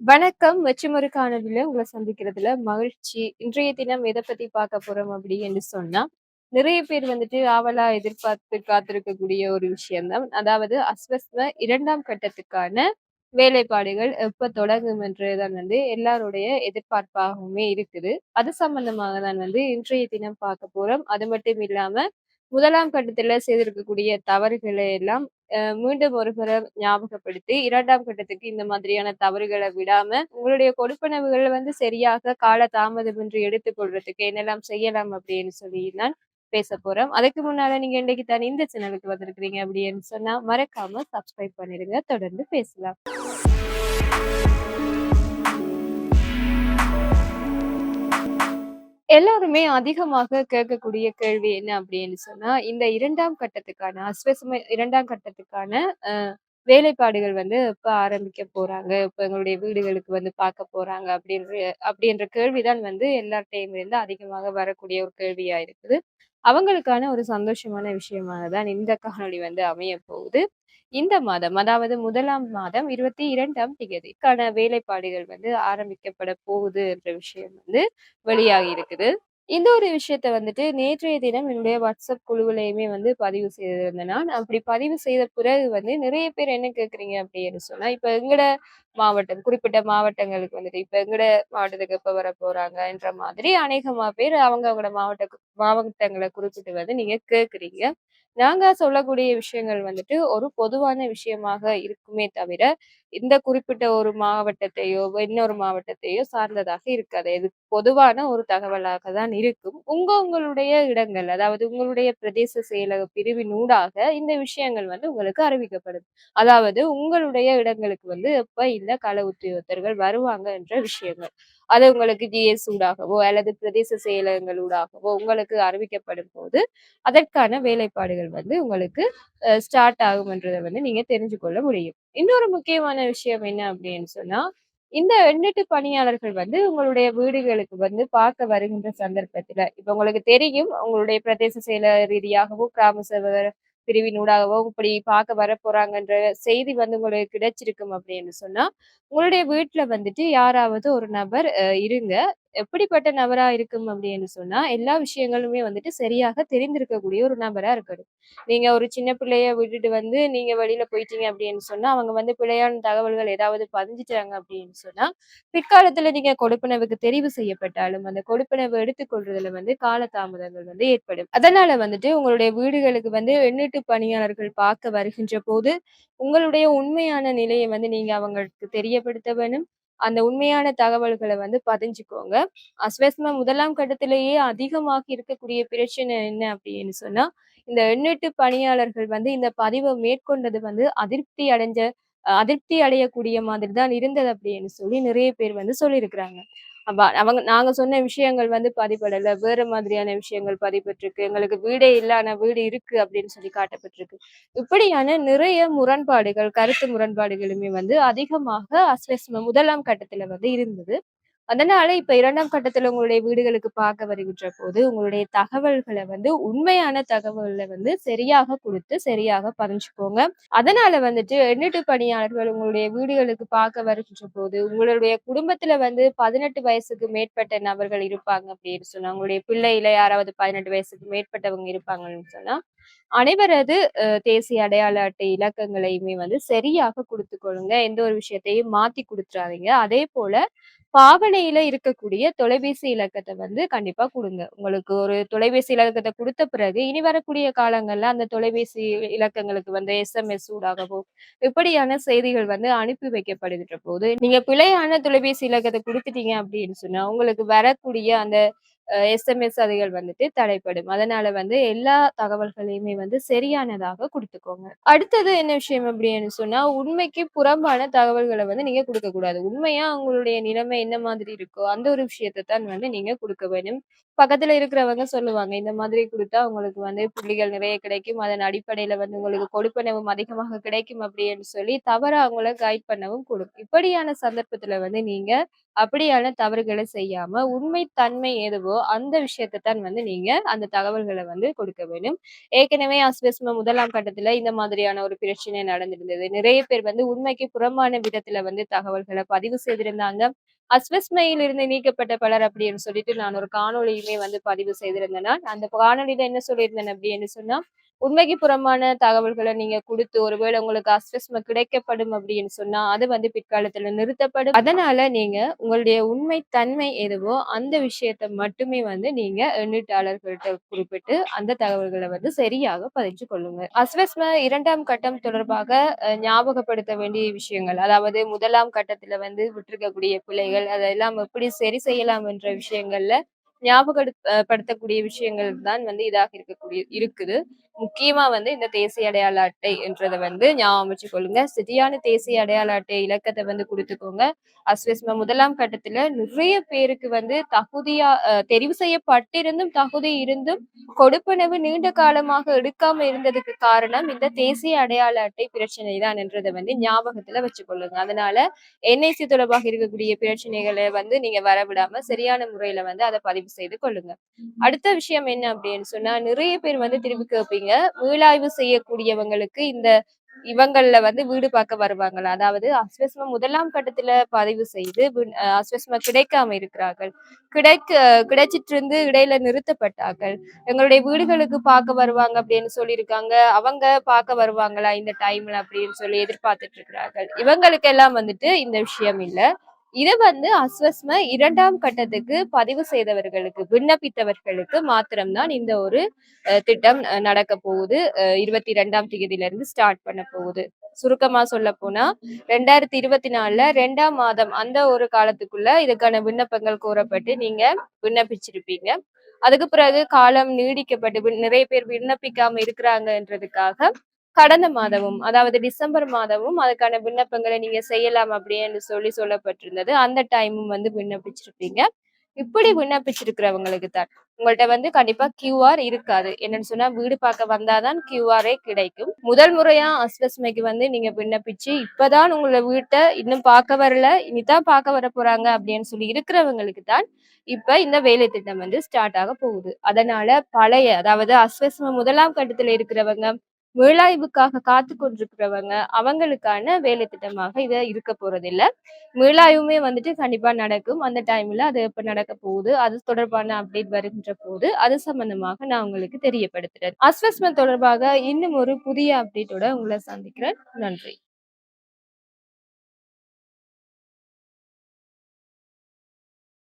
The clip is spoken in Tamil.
வணக்கம். வெற்றிமுறை காணொளியில உங்களை சந்திக்கிறதுல மகிழ்ச்சி. இன்றைய தினம் எதை பத்தி பார்க்க போறோம் அப்படி என்று சொன்னா, நிறைய பேர் வந்துட்டு ஆவலா எதிர்பார்த்து காத்திருக்கக்கூடிய ஒரு விஷயம் தான். அதாவது அஸ்வஸ்ம இரண்டாம் கட்டத்துக்கான வேலைப்பாடுகள் எப்ப தொடங்கும் என்றுதான் வந்து எல்லாருடைய எதிர்பார்ப்பாகவுமே இருக்குது. அது சம்பந்தமாக தான் வந்து இன்றைய தினம் பார்க்க போறோம். அது மட்டும் இல்லாம முதலாம் கட்டத்துல செய்திருக்கக்கூடிய தவறுகளை எல்லாம் மீண்டும் ஒரு முறை ஞாபகப்படுத்தி இரண்டாம் கட்டத்துக்கு இந்த மாதிரியான தவறுகளை விடாம, உங்களுடைய கொடுப்பனவுகள் வந்து சரியாக கால தாமதமின்றி என்று கொள்றதுக்கு என்னெல்லாம் செய்யலாம் அப்படின்னு சொல்லி தான் பேச போறோம். அதுக்கு முன்னால நீங்க இன்னைக்கு தான் இந்த சேனலுக்கு வந்திருக்கிறீங்க அப்படின்னு சொன்னா, மறக்காம சப்ஸ்கிரைப் பண்ணிடுங்க. தொடர்ந்து பேசலாம். எல்லாருமே அதிகமாக கேட்கக்கூடிய கேள்வி என்ன அப்படின்னு சொன்னா, இந்த இரண்டாம் கட்டத்துக்கான அஸ்வசம இரண்டாம் கட்டத்துக்கான வேலைப்பாடுகள் வந்து இப்ப ஆரம்பிக்க போறாங்க? இப்ப எங்களுடைய வீடுகளுக்கு வந்து பார்க்க போறாங்க அப்படின்ற அப்படின்ற கேள்விதான் வந்து எல்லார்ட்டயும் இருந்து அதிகமாக வரக்கூடிய ஒரு கேள்வியா இருக்குது. அவங்களுக்கான ஒரு சந்தோஷமான விஷயமாக தான் இந்த காணொளி வந்து அமைய போகுது. இந்த மாதம் அதாவது முதலாம் மாதம் இருபத்தி இரண்டாம் தேதிக்கான வேலைப்பாடுகள் வந்து ஆரம்பிக்கப்பட போகுது என்ற விஷயம் வந்து வெளியாகி இருக்குது. இந்த ஒரு விஷயத்த வந்துட்டு நேற்றைய தினம் என்னுடைய வாட்ஸ்அப் குழுவிலையுமே வந்து பதிவு செய்திருந்தேன் நான். அப்படி பதிவு செய்த பிறகு வந்து நிறைய பேர் என்ன கேட்குறீங்க அப்படின்னு சொன்னா, இப்ப எங்கட மாவட்டம், குறிப்பிட்ட மாவட்டங்களுக்கு வந்துட்டு இப்ப எங்கட மாவட்டத்துக்கு எப்ப போகிறாங்கன்ற மாதிரி அநேகமா பேர் அவங்க அவங்களோட மாவட்ட மாவட்டங்களை குறிப்பிட்டு வந்து நீங்க கேட்குறீங்க. நாங்க சொல்லக்கூடிய விஷயங்கள் வந்துட்டு ஒரு பொதுவான விஷயமாக இருக்குமே தவிர, இந்த குறிப்பிட்ட ஒரு மாவட்டத்தையோ, இன்னொரு மாவட்டத்தையோ சார்ந்ததாக இருக்காது. எது பொதுவான ஒரு தகவலாக தான் இருக்கும். உங்க உங்களுடைய இடங்கள், அதாவது உங்களுடைய பிரதேச செயலக பிரிவினூடாக இந்த விஷயங்கள் வந்து உங்களுக்கு அறிவிக்கப்படும். அதாவது உங்களுடைய இடங்களுக்கு வந்து எப்ப இந்த கள உத்தியோகத்தர்கள் வருவாங்க என்ற விஷயங்கள். அது உங்களுக்கு ஜிஎஸ் ஊடாகவோ அல்லது பிரதேச செயலகங்கள் ஊடாகவோ உங்களுக்கு அறிவிக்கப்படும் போது அதற்கான வேலைப்பாடுகள் வந்து உங்களுக்கு அ ஸ்டார்ட் ஆகும்ன்றத வந்து நீங்க தெரிஞ்சு கொள்ள முடியும். இன்னொரு முக்கியமான விஷயம் என்ன அப்படின்னு சொன்னா, இந்த எண்ணெட்டு பணியாளர்கள் வந்து உங்களுடைய வீடுகளுக்கு வந்து பார்க்க வருகின்ற சந்தர்ப்பத்துல இப்ப உங்களுக்கு தெரியும் உங்களுடைய பிரதேச செயலர் ரீதியாகவோ, கிராம சேவகர் பிரிவினூடாகவோ இப்படி பார்க்க வர போறாங்கன்ற செய்தி வந்து உங்களுக்கு கிடைச்சிருக்கும் அப்படின்னு சொன்னா, உங்களுடைய வீட்டுல வந்துட்டு யாராவது ஒரு நபர் இருங்க. எப்படிப்பட்ட நபரா இருக்கும் அப்படின்னு சொன்னா, எல்லா விஷயங்களுமே வந்துட்டு சரியாக தெரிந்திருக்கக்கூடிய ஒரு நபரா இருக்கணும். நீங்க ஒரு சின்ன பிள்ளைய விட்டுட்டு வந்து நீங்க வெளியில போயிட்டீங்க அப்படின்னு சொன்னா, அவங்க வந்து பிழையான தகவல்கள் ஏதாவது பதிஞ்சுட்டாங்க அப்படின்னு சொன்னா, பிற்காலத்துல நீங்க கொடுப்பனவுக்கு தெரிவு செய்யப்பட்டாலும், அந்த கொடுப்பனவு எடுத்துக்கொள்றதுல வந்து காலதாமதங்கள் வந்து ஏற்படும். அதனால வந்துட்டு உங்களுடைய வீடுகளுக்கு வந்து எண்ணூட்டு பணியாளர்கள் பார்க்க வருகின்ற போது, உங்களுடைய உண்மையான நிலையை வந்து நீங்க அவங்களுக்கு தெரியப்படுத்த வேணும். அந்த உண்மையான தகவல்களை வந்து பதிஞ்சுக்கோங்க. அஸ்வஸ்ம முதலாம் கட்டத்திலேயே அதிகமாக இருக்கக்கூடிய பிரச்சனை என்ன அப்படின்னு சொன்னா, இந்த எண்ணெட்டு பணியாளர்கள் வந்து இந்த பதிவை மேற்கொண்டது வந்து அதிருப்தி அடைஞ்ச அதிருப்தி அடையக்கூடிய மாதிரி தான் இருந்தது அப்படின்னு சொல்லி நிறைய பேர் வந்து சொல்லியிருக்கிறாங்க. அவங்க நாங்க சொன்ன விஷயங்கள் வந்து பதிப்படல வேற மாதிரியான விஷயங்கள் பதிப்பட்டிருக்கு எங்களுக்கு வீடே இல்ல. ஆனா வீடு இருக்கு அப்படின்னு சொல்லி காட்டப்பட்டிருக்கு. இப்படியான நிறைய முரண்பாடுகள், கருத்து முரண்பாடுகளுமே வந்து அதிகமாக அஸ்வஸ்ம முதலாம் கட்டத்துல வந்து இருந்தது. அதனால இப்ப இரண்டாம் கட்டத்துல உங்களுடைய வீடுகளுக்கு பார்க்க வருகின்ற போது, உங்களுடைய தகவல்களை வந்து உண்மையான தகவல்களை வந்து சரியாக கொடுத்து சரியாக பதிஞ்சுக்கோங்க. அதனால வந்துட்டு எண்ணெட்டு பணியாளர்கள் உங்களுடைய வீடுகளுக்கு பார்க்க வருகின்ற போது, உங்களுடைய குடும்பத்துல வந்து 18 வயசுக்கு மேற்பட்ட நபர்கள் இருப்பாங்க அப்படின்னு சொன்னா, உங்களுடைய பிள்ளையில யாராவது 18 வயசுக்கு மேற்பட்டவங்க இருப்பாங்கன்னு சொன்னா, அனைவரது தேசிய அடையாள அட்டை இலக்கங்களையுமே வந்து சரியாக கொடுத்து கொள்ளுங்க. எந்த ஒரு விஷயத்தையும் மாத்தி அதே போல பாவனையில இருக்கக்கூடிய தொலைபேசி இலக்கத்தை வந்து கண்டிப்பா கொடுங்க. உங்களுக்கு ஒரு தொலைபேசி இலக்கத்தை கொடுத்த பிறகு, இனி வரக்கூடிய காலங்கள்ல அந்த தொலைபேசி இலக்கங்களுக்கு வந்து எஸ்எம்எஸ் ஊடாகவோ, இப்படியான செய்திகள் வந்து அனுப்பி வைக்கப்படுகின்ற போது, நீங்க பிழையான தொலைபேசி இலக்கத்தை கொடுத்துட்டீங்க அப்படின்னு சொன்னா, உங்களுக்கு வரக்கூடிய அந்த எஸ்எம்எஸ் அதுகள் வந்துட்டு தடைப்படும். அதனால வந்து எல்லா தகவல்களையுமே வந்து சரியானதாக குடுத்துக்கோங்க. அடுத்தது என்ன விஷயம் அப்படின்னு சொன்னா, உண்மைக்கு புறம்பான தகவல்களை வந்து நீங்க குடுக்கக்கூடாது. உண்மையா உங்களுடைய நிலைமை என்ன மாதிரி இருக்கோ, அந்த ஒரு விஷயத்தை தான் வந்து நீங்க குடுக்க வேண்டும் பக்கத்துல இருக்கிறவங்க சொல்லுவாங்க. இந்த மாதிரி கொடுத்தா உங்களுக்கு வந்து புள்ளிகள் நிறைய கிடைக்கும். அதன் அடிப்படையில வந்து உங்களுக்கு கொடுப்பனவும் அதிகமாக கிடைக்கும் அப்படின்னு சொல்லி தவற அவங்கள கைட் பண்ணவும் கொடுக்கும் இப்படியான சந்தர்ப்பத்துல வந்து நீங்க அப்படியான தவறுகளை செய்யாம, உண்மை தன்மை எதுவோ அந்த விஷயத்தை தான் வந்து நீங்க அந்த தகவல்களை வந்து கொடுக்க வேண்டும். ஏற்கனவே அஸ்வஸ்ம முதலாம் கட்டத்துல இந்த மாதிரியான ஒரு பிரச்சனை நடந்திருந்தது. நிறைய பேர் வந்து உண்மைக்கு புறம்பான விதத்துல வந்து தகவல்களை பதிவு செய்திருந்தாங்க. அஸ்வஸ்மையில் இருந்து நீக்கப்பட்ட பலர் அப்படின்னு சொல்லிட்டு நான் ஒரு காணொலியுமே வந்து பதிவு செய்திருந்தேன். அந்த காணொளியில என்ன சொல்லியிருந்தேன் அப்படின்னு சொன்னா, உண்மைக்கு புறமான தகவல்களை நீங்க கொடுத்து ஒருவேளை உங்களுக்கு அஸ்வஸ்ம கிடைக்கப்படும் அப்படின்னு சொன்னா, அது வந்து பிற்காலத்துல நிறுத்தப்படும். அதனால நீங்க உங்களுடைய உண்மை தன்மை எதுவோ அந்த விஷயத்த மட்டுமே வந்து நீங்க எண்ணீட்டாளர்கள்ட்ட குறிப்பிட்டு அந்த தகவல்களை வந்து சரியாக பதிஞ்சு கொள்ளுங்க. அஸ்வஸ்ம இரண்டாம் கட்டம் தொடர்பாக ஞாபகப்படுத்த வேண்டிய விஷயங்கள், அதாவது முதலாம் கட்டத்துல வந்து விட்டிருக்கக்கூடிய பிழைகள், அதெல்லாம் எப்படி சரி செய்யலாம் என்ற விஷயங்கள்ல ஞாபகப்படுத்தக்கூடிய விஷயங்கள் தான் வந்து இதாக இருக்கக்கூடிய இருக்குது. முக்கியமா வந்து இந்த தேசிய அடையாள அட்டை என்றதை வந்து ஞாபகம் வச்சுக்கொள்ளுங்க. சரியான தேசிய அடையாள அட்டை இலக்கத்தை வந்து குடுத்துக்கோங்க. அஸ்வஸ்ம முதலாம் கட்டத்துல நிறைய பேருக்கு வந்து தகுதியா தெரிவு செய்யப்பட்டிருந்தும், தகுதி இருந்தும் கொடுப்பனவு நீண்ட காலமாக எடுக்காம இருந்ததுக்கு காரணம் இந்த தேசிய அடையாள அட்டை பிரச்சனை தான் என்றதை வந்து ஞாபகத்துல வச்சுக்கொள்ளுங்க. அதனால என்ஐசி தொடர்பாக இருக்கக்கூடிய பிரச்சனைகளை வந்து நீங்க வரவிடாம சரியான முறையில வந்து அதை பதிவு செய்து கொள்ளுங்க. அடுத்த விஷயம் என்ன அப்படின்னு சொன்னா, நிறைய பேர் வந்து திரும்பி கேட்பீங்க. மீளாய்வு செய்யக்கூடியவங்களுக்கு இந்த இவங்கள்ல வந்து வீடு பார்க்க வருவாங்களா? அதாவது அஸ்வஸ்ம முதலாம் கட்டத்துல பதிவு செய்து அஸ்வஸ்ம கிடைக்காம இருக்கிறார்கள். கிடைக்க கிடைச்சிட்டு இருந்து இடையில நிறுத்தப்பட்டார்கள். எங்களுடைய வீடுகளுக்கு பார்க்க வருவாங்க அப்படின்னு சொல்லியிருக்காங்க. அவங்க பார்க்க வருவாங்களா இந்த டைம்ல அப்படின்னு சொல்லி எதிர்பார்த்துட்டு இருக்கிறார்கள். இவங்களுக்கெல்லாம் வந்துட்டு இந்த விஷயம் இல்ல. இது வந்து அஸ்வஸ்ம இரண்டாம் கட்டத்துக்கு பதிவு செய்தவர்களுக்கு, விண்ணப்பித்தவர்களுக்கு மாத்திரம்தான் இந்த ஒரு திட்டம் நடக்க போகுது. அ 22ஆம் தேதியிலிருந்து ஸ்டார்ட் பண்ண போகுது. சுருக்கமா சொல்லப்போனா 2024ல 2ஆம் மாதம் அந்த ஒரு காலத்துக்குள்ள இதுக்கான விண்ணப்பங்கள் கோரப்பட்டு நீங்க விண்ணப்பிச்சிருப்பீங்க. அதுக்கு பிறகு காலம் நீடிக்கப்பட்டு விண் நிறைய பேர் விண்ணப்பிக்காம இருக்கிறாங்கன்றதுக்காக கடந்த மாதமும், அதாவது டிசம்பர் மாதமும் அதுக்கான விண்ணப்பங்களை நீங்க செய்யலாம் அப்படின்னு சொல்லி சொல்லப்பட்டிருந்தது. அந்த டைமும் வந்து விண்ணப்பிச்சிருப்பீங்க. இப்படி விண்ணப்பிச்சிருக்கிறவங்களுக்கு தான் உங்கள்ட்ட வந்து கண்டிப்பா கியூஆர் இருக்காது. என்னன்னு சொன்னா வீடு பார்க்க வந்தாதான் கியூஆரே கிடைக்கும். முதல் முறையா அஸ்வஸ்மைக்கு வந்து நீங்க விண்ணப்பிச்சு, இப்பதான் உங்களை வீட்டை இன்னும் பார்க்க வரல, இனிதான் பார்க்க வர போறாங்க அப்படின்னு சொல்லி இருக்கிறவங்களுக்கு தான் இப்ப இந்த வேலை திட்டம் வந்து ஸ்டார்ட் ஆக போகுது. அதனால பழைய அதாவது அஸ்வஸ்ம முதலாம் கட்டத்துல இருக்கிறவங்க, மீளாய்வுக்காக காத்து கொண்டிருக்கிறவங்க, அவங்களுக்கான வேலை திட்டமாக இது இருக்க போறதில்ல. மீளாய்வுமே வந்துட்டு கண்டிப்பா நடக்கும். அந்த டைம்ல அது எப்ப நடக்க போகுது, அது தொடர்பான அப்டேட் வருகின்ற போது, அது சம்பந்தமாக நான் உங்களுக்கு தெரியப்படுத்துறேன். அஸ்வஸ்ம தொடர்பாக இன்னும் ஒரு புதிய அப்டேட்டோட உங்களை சந்திக்கிறேன். நன்றி.